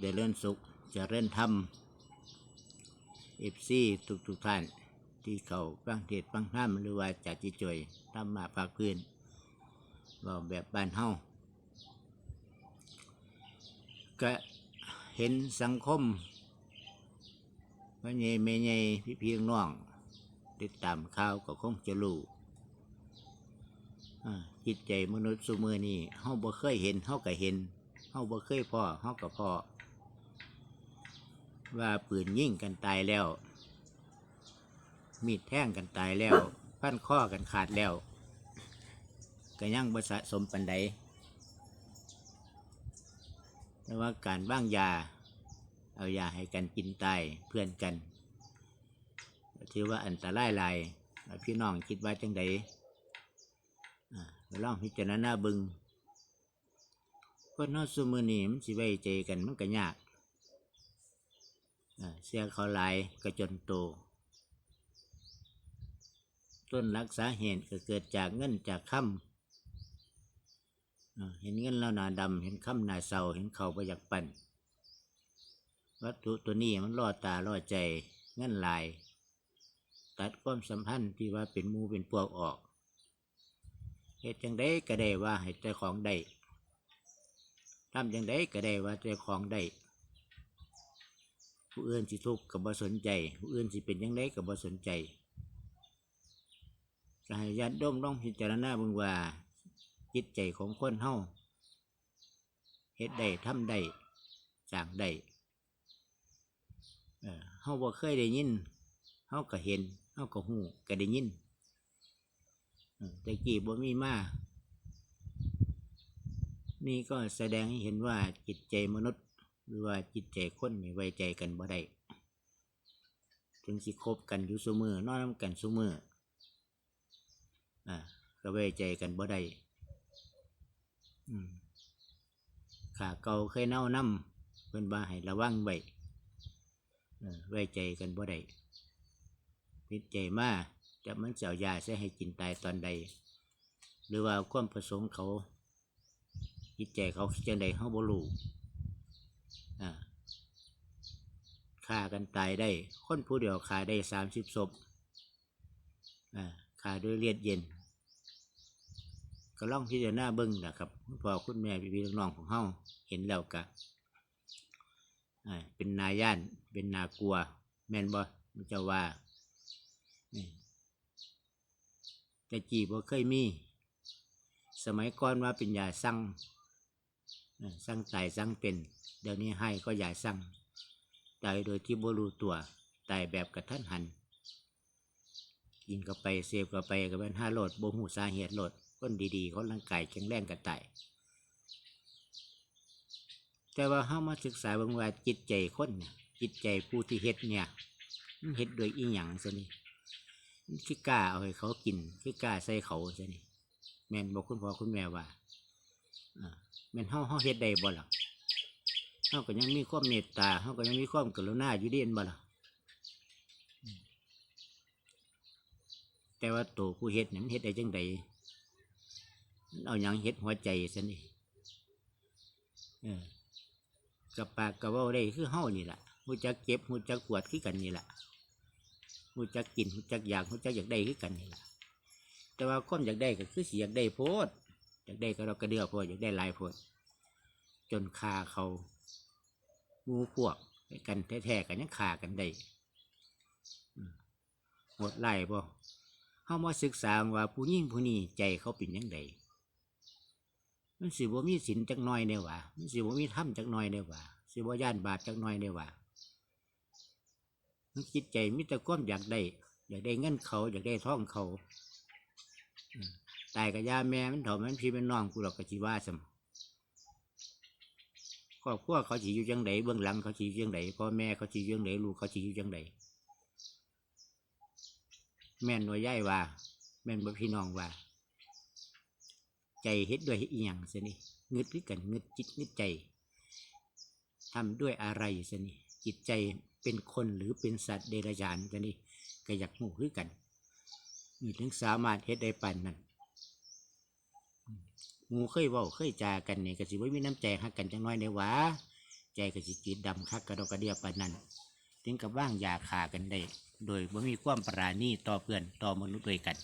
เดริญสุขจะเริ่นธรรมเอฟซีทุกทุกท่าน ที่เขาฟังเทศฟังธรรมหรือว่าจากจิจอยทำมาภาคพื้นว่าแบบบ้านเฮาก็เห็นสังคมว่าใหญ่ไม่ใหญ่พี่เพี่ๆน้อง ติดตามข่าวก็คงจะรู้อ่าจิตใจมนุษย์สุมือนี่เฮาบ่เคยเห็นเฮาก็เห็นเฮาบ่เคยพ่อเฮาก็พ่อ ว่าปืนยิงกันตายแล้ว มีดแท่งกันตายแล้วพันข้อกันขาดแล้วก็ยังบสะสมปันใดแต่ว่าการบ้างยา เอายาให้กันกินตายเพื่อนกันถือว่าอันตรายหลายพี่น้องคิดว่าจังใดอ่าไปลองพิจารณาบึงคนนอสุมือนี่มันสิไว้ใจกันมันก็ยาก เสียเขาหลายก็จนโต ต้นรักษาเหตุก็เกิดจากเงินจากคำอ่าเห็นเงินแล้วหนาดำเห็นคำหนาเศร้าเห็นเขาประยักปั่นวัตถุตัวนี้มันล่อตาล่อใจเงินลาย ตัดความสัมพันธ์ที่ว่าเป็นมูเป็นพวกออกเหตุจังไดก็ได้ว่าให้เจ้าของได้ทำจังไดก็ได้ว่าเจ้าของได้ ผู้อื่นสิทุกข์กับบ่สนใจ ผู้อื่นสิเป็นจังไดกับบ่สนใจก็ให้ญาติโยมลองพิจารณาเบิ่งว่าจิตใจของคนเฮาเฮ็ดได้ทำได้สร้างได้เฮาบ่เคยได้ยินเฮาก็เห็นเฮาก็ฮู้ก็ได้ยินแต่กี้บ่มีมานี่ก็แสดงให้เห็นว่าจิตใจมนุษย์ หรือว่าจิตใจคนนี่ไว้ใจกันบ่ได้ถึงสิคบกันอยู่ซุมือนอนนำกันซุมืออ่าก็ไว้ใจกันบ่ได้อืมขาเก่าเคยเน่าน้ำเพิ่อนว่าให้ระวังไว้ไว้ใจกันบ่ได้พิดใจมาจะมันเจ้ายาใช้ให้กินตายตอนใด หรือว่าความประสงค์เขาจิตใจเขาคิดจังใดเขาบ่รู้ ฆ่ากันตายได้ คนผู้เดียวฆ่าได้สามสิบศพอ่าฆ่าด้วยเลือดเย็น ก็ล่องพิจารณาเบิ้งนะครับคุณพ่อคุณแม่พี่พี่น้องของเฮาเห็นแล้วกะเป็นนาย่าน เป็นนากลัว แม่นบ่มันจะว่าแต่จีบ่เคยมี สมัยก่อนว่าเป็นยาสั่ง เอ่อสั่งตายสั่งเป็น เดี๋ยวนี้ให้ก็อยาสั่งตายโดยที่บ่รู้ตัวตายแบบกระทันหันกินก็ไปเสพก็ไปก็เป็นห้าโหลดบ่หูสาเหตุโหลดคนดีๆเขาร่างกายแข็งแรงกันตายแต่ว่าเฮามาศึกษาบิ่งว่าจิตใจคนเนี่ยจิตใจผู้ที่เฮ็ดเนี่ยมันเฮ็ดโดยอีหยังซะนี่มันคือกล้าเอาให้เขากินคือกล้าใส่เขาซะนี่แม่นบอกคุณพ่อคุณแม่ว่าอ่า แม่นเฮาเฮาเฮ็ดได้บ่ล่ะเฮาก็ยังมีความเมตตาเฮาก็ยังมีความกรุณาอยู่ด่นบ่ล่ะแต่ว่าตัวผู้เฮ็ดเนี่ยมันเฮ็ดได้จังใดมันเอาหยังเฮ็ดหัวใจซะนี่เออกับปากกับว้าได้คือเฮานี่แหละหูจักเก็บหูจักปวดคือกันนี่แหละหูจักกินหูจักอยากหูจักอยากได้คือกันนี่แหละแต่ว่าความอยากได้ก็คือสิอยากได้โพด อยากได้ก็เรากระเดือโพดอยากได้ลายโพดจนคาเขามูพวกกันแท้ๆกันยังขากันได้อืมโหดไล่บ่เฮามาศึกษาว่าผู้หญิงผู้นี้ใจเขาเป็นยังไงมันสิบ่มีศีลจักหน่อยเด้อว่ามันสิบ่มีธรรมจักหน่อยเด้อว่าสิบ่ย่านบาปจักหน่อยเด้อว่ามันจิตใจมีแต่ความอยากได้ อยากได้เงินเขา อยากได้ทองเขาอืม ตายกับยาแม่มันเถามันพี่เป็นน้องกูหรอกกะจิว่าซำครอบครัวเขาสิอยู่จังไดเบื้องหลังเขาสิอยู่จังไดพ่อแม่เขาสิอยู่จังไดลูกเขาสิอยู่จังไดแม่นว่าย่ว่า แม่นบ่พี่น้องว่า ใจเฮ็ดด้วยอีหยังซะนี่งึดคือกันงึดจิตงึดใจทำด้วยอะไรซะนี่จิตใจเป็นคนหรือเป็นสัตว์เดรัจฉานซะนี่ก็อยากหูคือกันนี่ถึงสามารถเฮ็ดได้ปานนั้น หมูเคยเว้าเคยจากันนี่ก็สิบ่มีน้ำใจฮักกันจังน้อยได้หว่าใจกับสิจิตดำคักกระดกกระเดียปานนั้นถึงกับว่างยาขากันได้โดยบ่มีความปราณีต่อเพื่อนต่อมนุษย์ด้วยกัน